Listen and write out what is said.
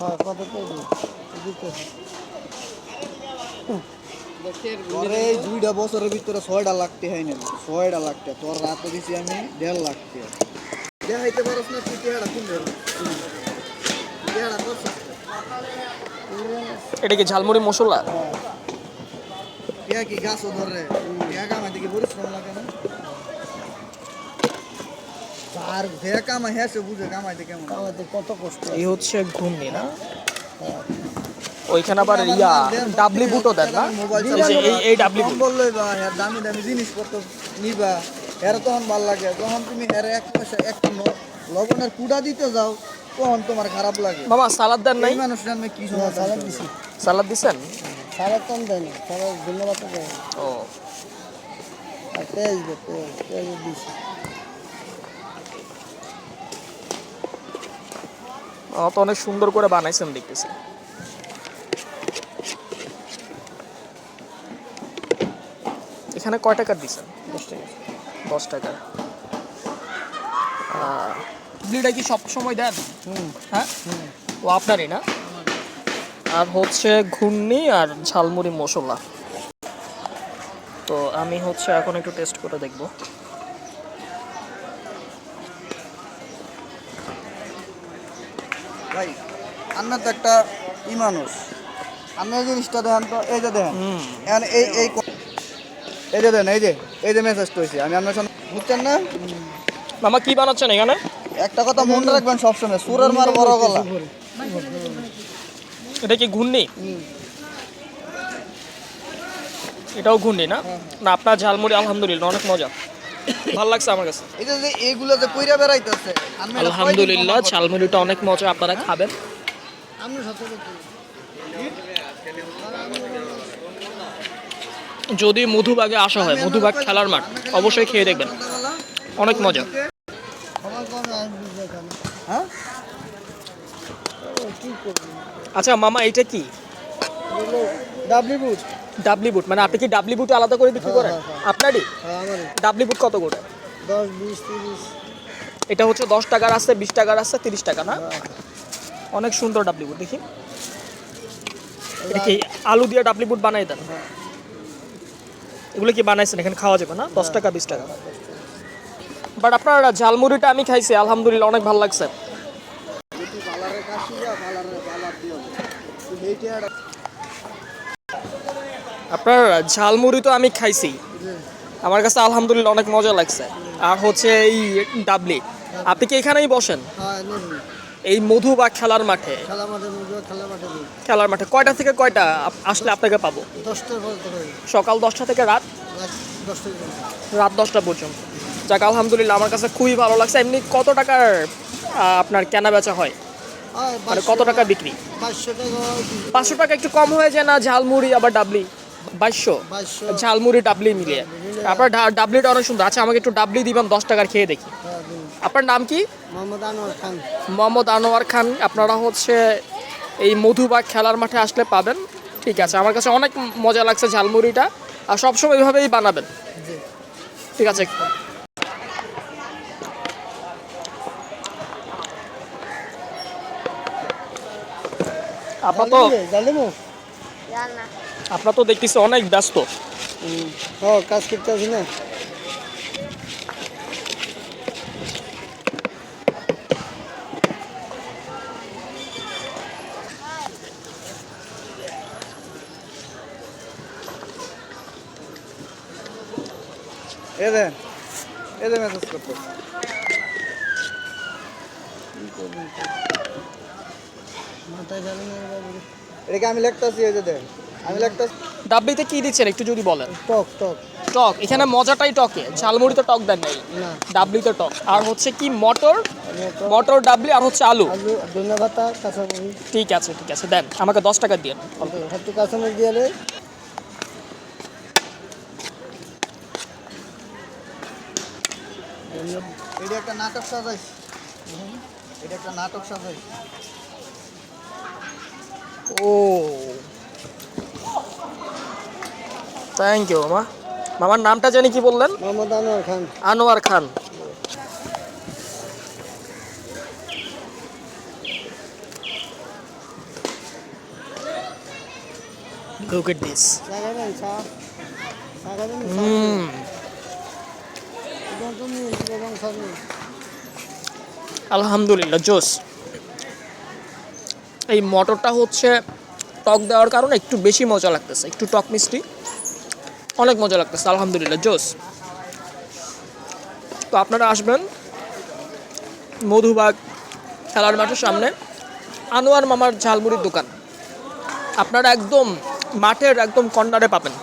হ্যাঁ কত কেজি দিতেছে তোর এই দুইটা বছরের ভিতরে ছয়টা লাগতে হয় না ছয়টা লাগতে তোর রাতে দিছি আমি দেড় লাগতে। দেখাইতে পারস না তুই টেহারা কিনবে করছ এটা কি ঝালমুড়ি মশলা? টেহা কি গাছও ধরে? পরিশ্রম লাগে না। আর যে কামাই হ্যাঁ সে বুঝে কামাইতে কেমন? আমাদের কত কষ্ট এই হচ্ছে ঘুমনি না? ওইখানে আবার ইয়া ডাবলি বুটও দেন না? এই এই ডাবলি বুট কম্বল লইবা হ্যাঁ দামি দামি জিনিসপত্র নিবা। এর তখন ভালো লাগে। যখন তুমি এর এক পয়সা এক লবণের কুড়া দিতে যাও তখন তোমার খারাপ লাগে। মামা সালাদ দেন নাই? এই মানুষ জন্মে কি সালাদ দিছি। সালাদ দিছেন? সালাদ কম দেয় না সালাদ ধন্যবাদ ও। দে পেঁয়াজ পেঁয়াজ দিছি। তো অনেক সুন্দর করে বানাইছেন দেখতেছি। এখানে কয় টাকার দিছেন? দশ টাকা। দশ টাকার ইডলিটা কি সব সময় দেন হ্যাঁ? ও আপনারই না? আর হচ্ছে ঘুগনি আর ঝালমুড়ি মশলা। তো আমি হচ্ছে এখন একটু টেস্ট করে দেখব। ভাই আপনার তো একটা ই মানুষ। আপনি এই জিনিসটা দেখেন তো এই যে দেখেন। এখন এই এই এই যে দেখেন এই যে এই যে মেসেজ হয়েছে আমি আপনার সামনে বুঝছেন না? মামা কি বানাচ্ছেন এখানে? একটা কথা মনে রাখবেন সবসময় সুরের মার বড় গলা। এটা কি ঘূর্ণি? এটাও ঘূর্ণি না? না আপনার ঝালমুড়ি আলহামদুলিল্লাহ অনেক মজা। ভালো লাগছে আমার কাছে। এই যে এইগুলো যে কইরা বেড়াইতেছে আলহামদুলিল্লাহ ঝালমুড়িটা অনেক মজা আপনারা খাবেন। সাথে দেখি যদি মধুবাগে আসা হয় মধুবাগ খেলার মাঠ অবশ্যই খেয়ে দেখবেন। অনেক মজা। হ্যাঁ? আচ্ছা মামা এটা কি? ডাবলি বুট? ডাবলি বুট মানে আপনি কি ডাবলি বুট আলাদা করে বিক্রি করেন? হ্যাঁ, হ্যাঁ। আপনারই? হ্যাঁ ডাবলি বুট কত করে? দশ বিশ তিরিশ। এটা হচ্ছে দশ টাকার আছে বিশ টাকার আছে তিরিশ টাকা না? হ্যাঁ। অনেক সুন্দর ডাবলি বুট দেখি। এটা কি আলু দিয়ে ডাবলি বুট বানাই দেন? এগুলো কি বানাইছেন? এখানে খাওয়া যাবে না? দশ টাকা বিশ টাকা। বাট আপনার ঝালমুড়িটা আমি খাইছি আলহামদুলিল্লাহ অনেক ভালো লাগছে এটি পালারে কাশি যা পালারে পালার দিও তুই এইটা একটা আপনার ঝালমুড়ি তো আমি খাইছি। আমার কাছে আলহামদুলিল্লাহ অনেক মজা লাগছে। আর হচ্ছে এই ডাবলি আপনি কি এখানেই বসেন? হ্যাঁ এই মধু বা খেলার মাঠে? খেলার মাঠে কয়টা থেকে কয়টা আসলে আপনাকে পাবো? সকাল দশটা থেকে রাত? রাত দশটা পর্যন্ত। যাক আলহামদুলিল্লাহ আমার কাছে খুবই ভালো লাগছে। এমনি কত টাকার আপনার কেনা বেচা হয় মানে কত টাকা বিক্রি? পাঁচশো টাকা একটু কম হয়ে যায় না? ঝালমুড়ি আবার ডাবলি? বাইশশো। ঝালমুড়ি ডাবলি মিলিয়ে। আপনার ডা- ডাবলিটা অনেক সুন্দর। আচ্ছা আমাকে একটু ডাবলি দিবেন দশ টাকার খেয়ে দেখি। হ্যাঁ আপনার নাম কি? মোহাম্মদ আনোয়ার খান। মোহাম্মদ আনোয়ার খান। আপনারা হচ্ছে এই মধুবাগ খেলার মাঠে আসলে পাবেন। ঠিক আছে আমার কাছে অনেক মজা লাগছে ঝালমুড়িটা। আর সবসময় এইভাবেই বানাবেন। ঠিক আছে। আপনার তো জানলে আপনার তো দেখতেছি অনেক ব্যস্ত। ও, কাজ করতে আছি না। এ দেন দে মেসেজ মাথায় জানি না আমি লিখতেছি, এই যে দেন ডাবলিতে কি দিচ্ছেন একটু যদি বলেন? টক টক। টক এখানে মজাটাই টকে। ঝালমুড়ি তো টক দেন নাই। না। ডাবলিতে টক। আর হচ্ছে কি মটর? মটর। ডাবলি আর হচ্ছে আলু। আলু ধনে পাতা কাঁচামরিচ। ঠিক আছে ঠিক আছে দেন। আমাকে দশ টাকা দিয়ে কাঁচামরিচ দিয়ে এটা একটা নাটক সাজাইছি এটা একটা নাটক সাজাইছি ও। থ্যাংক ইউ মামা মামার নামটা জানি কি বললেন? মোহাম্মদ আনোয়ার খান। আনোয়ার খান। হুম। তুমি এবং খাবেন আলহামদুলিল্লাহ জোস। এই মটরটা হচ্ছে টক দেওয়ার কারণে একটু বেশি মজা লাগতেছে একটু টক মিষ্টি। অনেক মজা লাগতেছে, আলহামদুলিল্লাহ, জোস। তো আপনারা আসবেন মধুবাগ খেলার মাঠের সামনে, আনোয়ার মামার ঝালমুড়ির দোকান। আপনারা একদম মাঠের একদম কর্নারে পাবেন।